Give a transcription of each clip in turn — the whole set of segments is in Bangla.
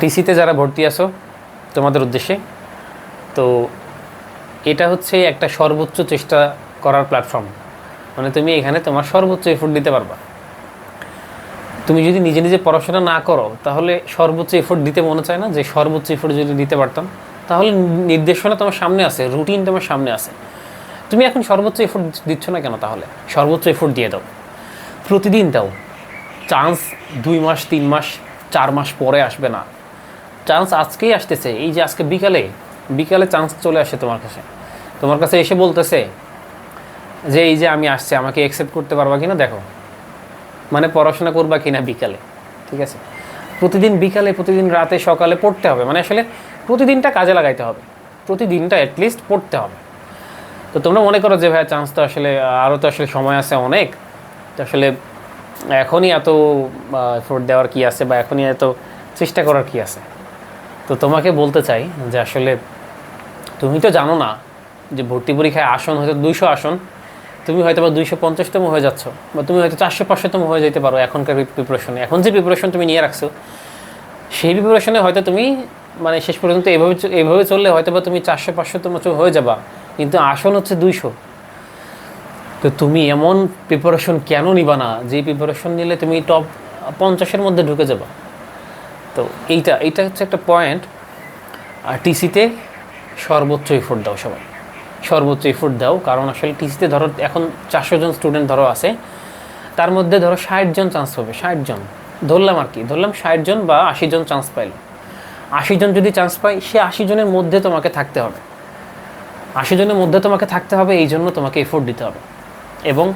টিসিতে যারা ভর্তি আছো তোমাদের উদ্দেশ্যে, তো এটা হচ্ছে একটা সর্বোচ্চ চেষ্টা করার প্ল্যাটফর্ম মানে তুমি এখানে তোমার সর্বোচ্চ এফোর্ট দিতে পারবা। তুমি যদি নিজে নিজে পড়াশোনা না করো, তাহলে সর্বোচ্চ এফোর্ট দিতে মনে চায় না যে সর্বোচ্চ এফোর্ট যদি দিতে পারতাম, তাহলে নির্দেশনা তোমার সামনে আছে রুটিন তোমার সামনে আছে। তুমি এখন সর্বোচ্চ এফোর্ট দিচ্ছ না কেন তাহলে? সর্বোচ্চ এফোর্ট দিয়ে দাও। প্রতিদিন দাও। চান্স দুই মাস, তিন মাস, চার মাস পরে আসবে না। চান্স আজকেই আসতেছে। এই যে আজকে বিকালে বিকালে চান্স চলে আসে তোমার কাছে। তোমার কাছে এসে বলতেছে যে, এই যে আমি আসছি, আমাকে অ্যাকসেপ্ট করতে পারবা কিনা দেখো। মানে পড়াশোনা করবা কিনা বিকালে। ঠিক আছে? প্রতিদিন বিকালে, প্রতিদিন রাতে, সকালে পড়তে হবে। মানে আসলে প্রতিদিনটা কাজে লাগাইতে হবে। প্রতিদিনটা অ্যাটলিস্ট পড়তে হবে। তো তোমরা মনে করো যে ভাই চান্স তো আসলে আরও তো আসলে সময় আছে অনেক। তো আসলে এখনই এত এফোর্ট দেওয়ার কি আছে বা এখনই এত চেষ্টা করার কি আছে? তো তোমাকে বলতে চাই যে আসলে তুমি তো জানো না যে ভর্তি পরীক্ষায় আসন হয়তো দুইশো আসন, তুমি হয়তো বা দুইশো পঞ্চাশতম হয়ে যাচ্ছ বা তুমি হয়তো চারশো পাঁচশোতম হয়ে যেতে পারো এখনকার প্রিপারেশনে এখন যে প্রিপারেশন তুমি নিয়ে রাখছো, সেই প্রিপারেশনে হয়তো তুমি মানে শেষ পর্যন্ত এভাবে এভাবে চললে হয়তো বা তুমি চারশো পাঁচশোতম হয়ে যাবা, কিন্তু আসন হচ্ছে দুইশো। তো তুমি এমন প্রিপারেশন কেন নিবা না? যে প্রিপারেশন নিলে তুমি টপ পঞ্চাশের মধ্যে ঢুকে যাবা। তো এইটা এইটা হচ্ছে একটা পয়েন্ট আর টিসিতে সর্বোচ্চ এফোর্ট দাও সবাই। সর্বোচ্চ এফোর্ট দাও, কারণ আসলে টিসিতে ধরো এখন চারশো জন স্টুডেন্ট ধরো আছে। তার মধ্যে ধরো ষাট জন চান্স পাবে ষাট জন। ধরলাম আর কি, ধরলাম ষাট জন বা আশি জন চান্স পাইলো। আশি জন যদি চান্স পাই সে আশি জনের মধ্যে তোমাকে থাকতে হবে। আশি জনের মধ্যে তোমাকে থাকতে হবে, এই জন্য তোমাকে এফোর্ট দিতে হবে। এবং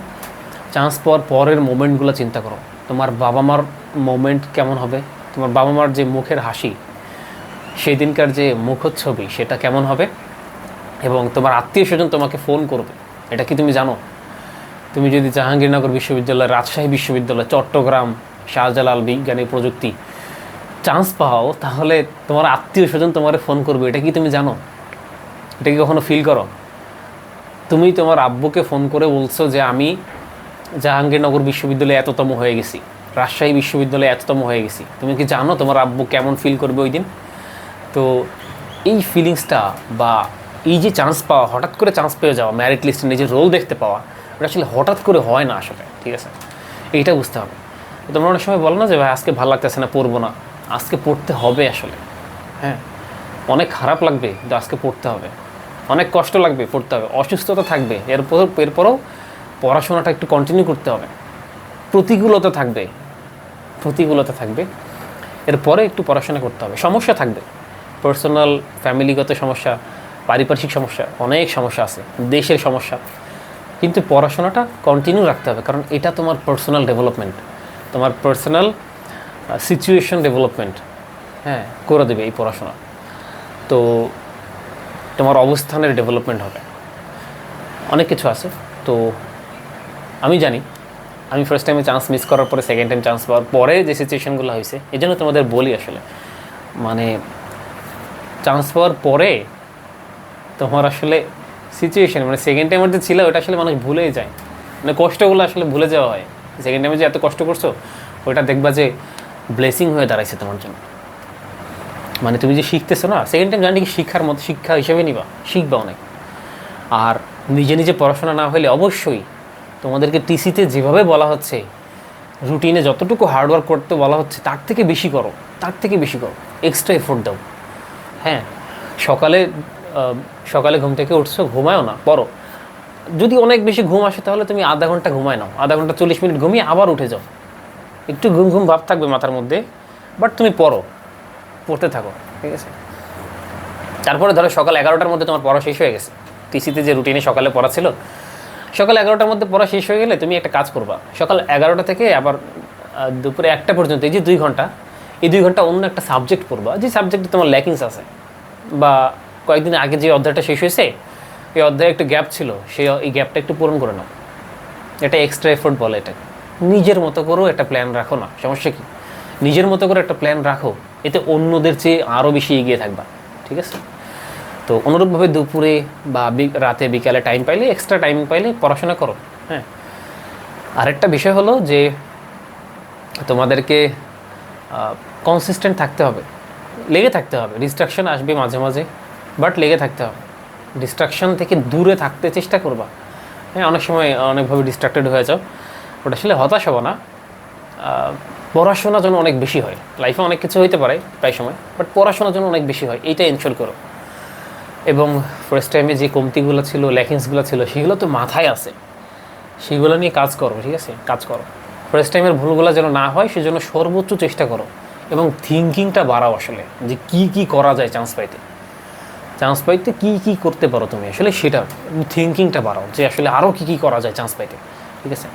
চান্স পাওয়ার পরের মোমেন্টগুলো চিন্তা করো। তোমার বাবা মার মোমেন্ট কেমন হবে? তোমার বাবা মার যে মুখের হাসি সেই দিনকার যে মুখচ্ছবি, সেটা কেমন হবে? এবং তোমার আত্মীয় স্বজন তোমাকে ফোন করবে। এটা কি তুমি জানো? তুমি যদি জাহাঙ্গীরনগর বিশ্ববিদ্যালয় রাজশাহী বিশ্ববিদ্যালয়, চট্টগ্রাম, শাহজালাল বিজ্ঞানী প্রযুক্তি চান্স পাও, তাহলে তোমার আত্মীয় স্বজন তোমার ফোন করবে। এটা কি তুমি জানো? এটা কি কখনো ফিল করো? তুমি তোমার আব্বুকে ফোন করে বলছো যে, আমি জাহাঙ্গীরনগর বিশ্ববিদ্যালয়ে এততম হয়ে গেছি। রাজশাহী বিশ্ববিদ্যালয়ে এততম হয়ে গেছি। তুমি কি জানো তোমার আব্বু কেমন ফিল করবে ওই দিন? তো এই ফিলিংসটা বা এই যে চান্স পাওয়া, হঠাৎ করে চান্স পেয়ে যাওয়া ম্যারিট লিস্টে নিজের রোল দেখতে পাওয়া ওটা আসলে হঠাৎ করে হয় না আসলে, ঠিক আছে? এইটা বুঝতে হবে। তোমরা অনেক সময় বলো না যে, ভাই, আজকে ভালো লাগতেছে না, পড়ব না। আজকে পড়তে হবে আসলে। হ্যাঁ অনেক খারাপ লাগবে, কিন্তু আজকে পড়তে হবে। অনেক কষ্ট লাগবে, পড়তে হবে। অসুস্থতা থাকবে। এরপর, এরপরও পড়াশোনাটা একটু কন্টিনিউ করতে হবে। প্রতিকূলতা থাকবে। প্রতিকূলতা থাকবে। এরপরে একটু পড়াশোনা করতে হবে। সমস্যা থাকবে। পার্সোনাল ফ্যামিলিগত সমস্যা, পারিপার্শ্বিক সমস্যা, অনেক সমস্যা আছে। দেশের সমস্যা। কিন্তু পড়াশোনাটা কন্টিনিউ রাখতে হবে। কারণ এটা তোমার পার্সোনাল ডেভেলপমেন্ট তোমার পার্সোনাল সিচুয়েশন ডেভেলপমেন্ট হ্যাঁ করে দেবে এই পড়াশোনা। তো তোমার অবস্থানের ডেভেলপমেন্ট হবে। অনেক কিছু আছে। তো আমি জানি আমি ফার্স্ট টাইমে চান্স মিস করার পরে সেকেন্ড টাইম চান্স পাওয়ার পরে যে সিচুয়েশনগুলো হয়েছে, এই জন্য তোমাদের বলি আসলে। মানে চান্স পাওয়ার পরে তোমার আসলে সিচুয়েশন মানে সেকেন্ড টাইমের যে ছিল ওটা আসলে মানুষ ভুলেই যায়। মানে কষ্টগুলো আসলে ভুলে যাওয়া হয়। সেকেন্ড টাইমে যে এত কষ্ট করছ ওটা দেখবা যে ব্লেসিং হয়ে দাঁড়াইছে তোমার জন্য। মানে তুমি যে শিখতেছো না সেকেন্ড টাইম জানি কি শিক্ষার মতো, শিক্ষা হিসেবে নিবা, শিখবা অনেক। আর নিজে নিজে পড়াশোনা না হলে অবশ্যই তোমাদেরকে টিসিতে যেভাবে বলা হচ্ছে, রুটিনে যতটুকু হার্ডওয়ার্ক করতে বলা হচ্ছে, তার থেকে বেশি করো, তার থেকে বেশি করো এক্সট্রা এফোর্ট দাও। হ্যাঁ সকালে সকালে ঘুম থেকে উঠছো, ঘুমায়ও না, পড়ো। যদি অনেক বেশি ঘুম আসে, তাহলে তুমি আধা ঘণ্টা ঘুমায় নাও, আধা ঘণ্টা চল্লিশ মিনিট ঘুমিয়ে আবার উঠে যাও। একটু ঘুম ঘুম ভাব থাকবে মাথার মধ্যে বাট তুমি পড়ো, পড়তে থাকো, ঠিক আছে? তারপরে ধরো সকাল এগারোটার মধ্যে তোমার পড়া শেষ হয়ে গেছে। টিসিতে যে রুটিনে সকালে পড়া ছিল সকাল এগারোটার মধ্যে পড়া শেষ হয়ে গেলে তুমি একটা কাজ করবা। সকাল এগারোটা থেকে আবার দুপুরে একটা পর্যন্ত, এই যে দুই ঘণ্টা, এই দুই ঘণ্টা অন্য একটা সাবজেক্ট পড়বা, যে সাবজেক্টে তোমার ল্যাকিংস আছে। বা কয়েকদিন আগে যে অধ্যায়টা শেষ হয়েছে, এই অধ্যায়ে একটু গ্যাপ ছিল, সেই এই গ্যাপটা একটু পূরণ করে নাও। এটা এক্সট্রা এফোর্ট বলে এটা নিজের মতো করেও একটা প্ল্যান রাখো না। সমস্যা কি? নিজের মতো করে একটা প্ল্যান রাখো, এতে অন্যদের চেয়ে আরও বেশি এগিয়ে থাকবা। ঠিক আছে? তো অনুরূপভাবে দুপুরে বা রাতে বিকালে টাইম পাইলে এক্সট্রা টাইম পাইলে পড়াশোনা করো হ্যাঁ। আরেকটা বিষয় হলো যে তোমাদেরকে কনসিস্টেন্ট থাকতে হবে। লেগে থাকতে হবে। ডিস্ট্রাকশন আসবে মাঝে মাঝে বাট লেগে থাকতে হবে। ডিস্ট্রাকশন থেকে দূরে থাকতে চেষ্টা করবা। হ্যাঁ অনেক সময় অনেকভাবে ডিস্ট্রাক্টেড হয়ে যাও ওটা আসলে হতাশ হব না। আহ, পড়াশোনার জন্য অনেক বেশি হয়। লাইফে অনেক কিছু হইতে পারে প্রায় সময় বাট পড়াশোনার জন্য অনেক বেশি হয়। এইটা এনশোর করো। এবং ফার্স্ট টাইমে যে কমতিগুলো ছিল ল্যাকিংসগুলো ছিল, সেগুলো তো মাথায় আছে। সেগুলো নিয়ে কাজ করো, ঠিক আছে? কাজ করো। ফার্স্ট টাইমের ভুলগুলো যেন না হয়, সেজন্য সর্বোচ্চ চেষ্টা করো। এবং থিঙ্কিংটা বাড়াও আসলে, যে কি কি করা যায় চান্স পাইতে। চান্স পাইতে কি কি করতে পারো তুমি? আসলে সেটা থিঙ্কিংটা বাড়াও, যে আসলে আরও কি কি করা যায় চান্স পাইতে, ঠিক আছে?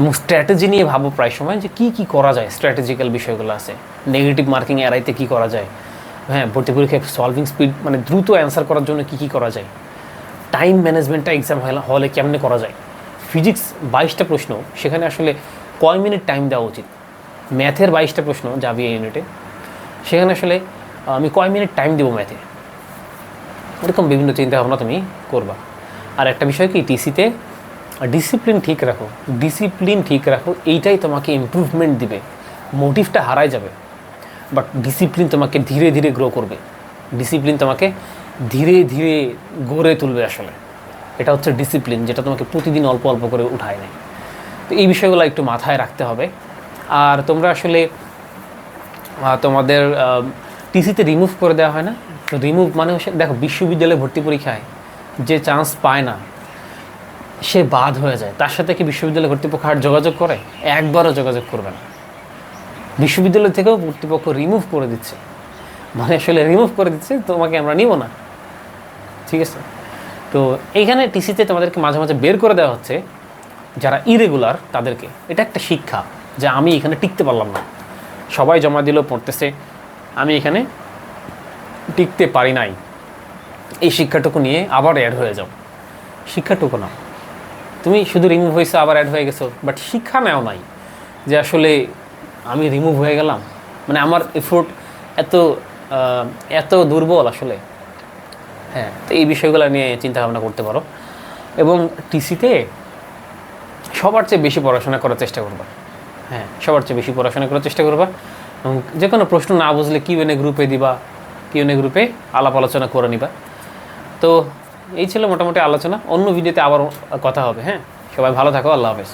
এবং স্ট্র্যাটেজি নিয়ে ভাবো প্রায় সময়, যে কি কি করা যায় স্ট্র্যাটেজিক্যাল বিষয়গুলো আছে। নেগেটিভ মার্কিং এড়াইতে কি করা যায়? হ্যাঁ ভর্তি পরীক্ষায় সলভিং স্পিড মানে দ্রুত অ্যান্সার করার জন্য কি কি করা যায়? টাইম ম্যানেজমেন্টটা এক্সাম হলে কেমনে করা যায়? ফিজিক্স বাইশটা প্রশ্ন, সেখানে আসলে কয় মিনিট টাইম দেওয়া উচিত? ম্যাথের বাইশটা প্রশ্ন, যাবি এই ইউনিটে সেখানে আসলে আমি কয় মিনিট টাইম দেবো ম্যাথে এরকম বিভিন্ন চিন্তা ভাবনা তুমি করবা। আর একটা বিষয় কি টিসিতে ডিসিপ্লিন ঠিক রাখো ডিসিপ্লিন ঠিক রাখো, এইটাই তোমাকে ইমপ্রুভমেন্ট দিবে। মোটিভটা হারায় যাবে। বাট ডিসিপ্লিন তোমাকে ধীরে ধীরে গ্রো করবে। ডিসিপ্লিন তোমাকে ধীরে ধীরে গড়ে তুলবে আসলে। এটা হচ্ছে ডিসিপ্লিন যেটা তোমাকে প্রতিদিন অল্প অল্প করে উঠায় নেয়। তো এই বিষয়গুলো একটু মাথায় রাখতে হবে। আর তোমরা আসলে তোমাদের টিসিতে রিমুভ করে দেওয়া হয় না। তো রিমুভ মানে হচ্ছে, দেখো, বিশ্ববিদ্যালয়ে ভর্তি পরীক্ষায় যে চান্স পায় না, সে বাদ হয়ে যায়। তার সাথে কি বিশ্ববিদ্যালয় কর্তৃপক্ষ আর যোগাযোগ করে? একবারও যোগাযোগ করবে না। বিশ্ববিদ্যালয় থেকেও কর্তৃপক্ষ রিমুভ করে দিচ্ছে। মানে আসলে রিমুভ করে দিচ্ছে, তোমাকে আমরা নিব না। ঠিক আছে? তো এইখানে টিসিতে তোমাদেরকে মাঝে মাঝে বের করে দেওয়া হচ্ছে, যারা ইরেগুলার তাদেরকে। এটা একটা শিক্ষা যে আমি এখানে টিকতে পারলাম না। সবাই জমা দিল, পড়তেছে। আমি এখানে টিকতে পারি নাই। এই শিক্ষাটুকু নিয়ে আবার অ্যাড হয়ে যাও। শিক্ষাটুকু নাও তুমি শুধু রিমুভ হয়েছে, আবার অ্যাড হয়ে গেছো। বাট শিক্ষা নেও নাই। যে আসলে আমি রিমুভ হয়ে গেলাম। মানে আমার এফোর্ট এত এত দুর্বল আসলে। হ্যাঁ তো এই বিষয়গুলো নিয়ে চিন্তা ভাবনা করতে পারো। এবং টিসিতে সবার চেয়ে বেশি পড়াশোনা করার চেষ্টা করবা। হ্যাঁ সবার চেয়ে বেশি পড়াশোনা করার চেষ্টা করবা। এবং যে কোনো প্রশ্ন না বুঝলে কিউ এনে গ্রুপে দিবা কিউ এনে গ্রুপে আলাপ আলোচনা করে নিবা। তো এই ছিল মোটামুটি আলোচনা। অন্য ভিডিওতে আবার কথা হবে। হ্যাঁ সবাই ভালো থাকো, আল্লাহ হাফেজ।